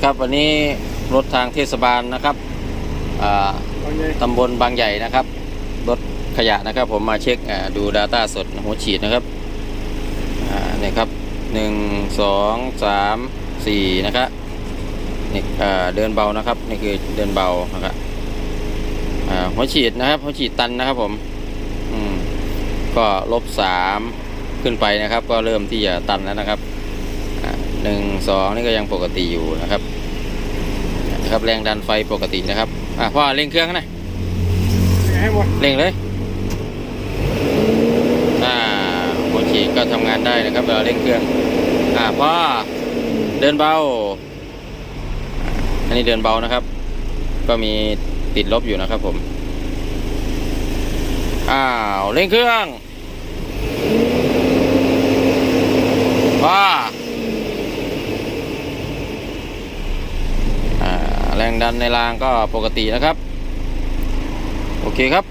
นะครับ วันนี้รถทางเทศบาลนะครับอ่าเอาไงตำบลบางใหญ่นะครับ รถขยะนะครับ ผมมาเช็คอ่าดู Data สดหัวฉีดนะครับอ่าเนี่ยครับหนึ่งสองสามสี่นะครับนี่อ่าเดินเบานะครับนี่คือเดินเบานะครับอ่าหัวฉีดนะครับ หัวฉีดตันนะครับผมอืมก็ลบสามขึ้นไปนะครับ ก็เริ่มที่จะตันแล้วนะครับอ่า หนึ่งสองนี่ก็ยังปกติอยู่นะครับนะครับแรงดันไฟปกตินะครับอะพ่อเร่งเครื่องนะให้หมดเร่งเลยอ่าหัวฉีดก็ทำงานได้นะครับเราเร่งเครื่องอ่าพ่อเดินเบาอ่าอันนี้เดินเบานะครับ ก็มีติดลบอยู่นะครับผมอ้าวเร่งเครื่องพ่ออ่าแรงดันในรางก็ปกตินะครับ โอเคครับ